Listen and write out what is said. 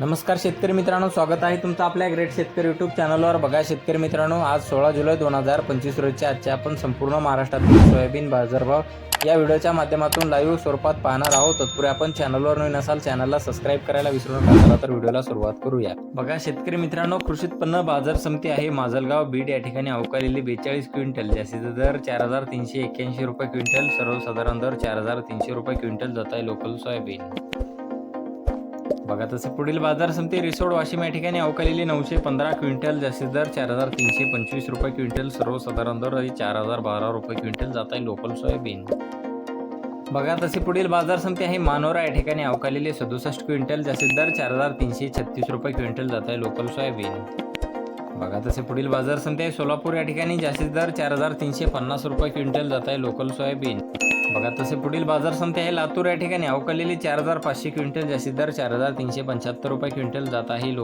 नमस्कार शेतकरी मित्रांनो स्वागत आहे तुमचं आपल्या ग्रेट शेतकरी यूट्यूब चॅनलवर बघा शेतकरी मित्रांनो आज सोळा जुलै दोन हजार पंचवीस रोजच्या आजच्या आपण संपूर्ण महाराष्ट्रातील सोयाबीन बाजारभाव या व्हिडिओच्या माध्यमातून लाईव्ह स्वरूपात पाहणार आहोत. तत्पूर्वी आपण चॅनलवर नवीन असाल चॅनलला सबस्क्राईब करायला विसरू नका. चला तर व्हिडिओला सुरुवात करूया. बघा शेतकरी मित्रांनो कृषी उत्पन्न बाजार समिती आहे. माजलगाव बीड या ठिकाणी अवकालेली बेचाळीस क्विंटल जास्तीचा दर चार हजार तीनशे एक्क्याऐंशी रुपये क्विंटल सर्वसाधारण दर चार हजार तीनशे रुपये क्विंटल जात आहे लोकल सोयाबीन. बघा तसे पुढील बाजार समिती रिसोड वाशिम या ठिकाणी अवकालेली नऊशे पंधरा क्विंटल जास्तीत दर चार हजार तीनशे पंचवीस रुपये क्विंटल सर्वसाधारण दर चार हजार बारा रुपये क्विंटल जात आहे लोकल सोयाबीन. बघा तसे पुढील बाजार समिती आहे मानोरा या ठिकाणी अवकालेले सदुसष्ट क्विंटल जास्तीत दर चार हजार तीनशे छत्तीस रुपये क्विंटल जात आहे लोकल सोयाबीन. बघा तसे पुढील बाजार समिती आहे सोलापूर या ठिकाणी जास्तीत दर चार हजार तीनशे पन्नास रुपये क्विंटल जात आहे लोकल सोयाबीन. बघा तसे पुढील बाजार समिती आहे. लातूर या ठिकाणी अवकालेली चार हजार पाचशे क्विंटल जास्तीत दर चार हजार तीनशे पंच्याहत्तर रुपये क्विंटल जात आहे. लोक